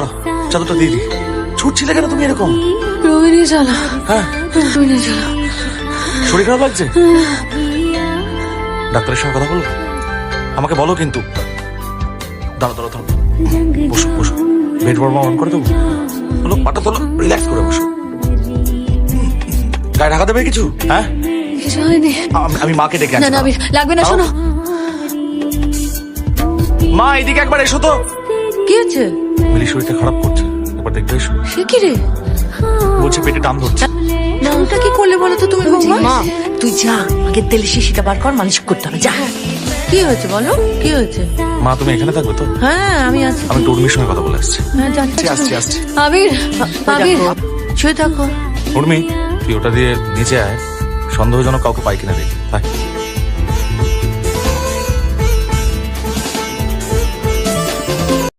দাঁড়াও চাদরটা দিয়ে দি। ছুটছিলে কেন তুমি এরকম? রোহিণী চালা। হ্যাঁ। রোহিণী চালা। শরীর খারাপ লাগছে? ডাক্তারের সঙ্গে কথা বলব আমাকে বলো কিন্তু। দাঁড়া দাঁড়া দাঁড়া। বসো বসো। বেড বর্মা অন করে দেবো। বলো পাটা তোলো রিল্যাক্স করে বসো। গায়ে ঢাকা দেবে কিছু? হ্যাঁ? আমি- মাকে ডেকে না না লাগবে না শোনো। মা এদিকে একবার এসো তো। কি হচ্ছে? মিলি শরীরটা খারাপ করছে। একবার দেখবে এসো। সে কি রে? বলছে পেটে টান ধরছে। নামটা কি করলে বলো তো তুমি বৌমা? মা তুই যা আগে তেলে শিশিটা বার কর মালিশ করতে হবে যা। কি হয়েছে বলো? কি হয়েছে? মা তুমি এখানে থাকবে তো? হ্যাঁ আমি আছি। আমি টুর্মির সঙ্গে কথা বলে এসেছি হ্যাঁ যাচ্ছি আসছি আসছি। আবির আবির শুয়ে থাকো। উর্মি তুই ওটা দিয়ে নিচে আয়। সন্দেহজনক কাউকে পাই কিনা দেখি।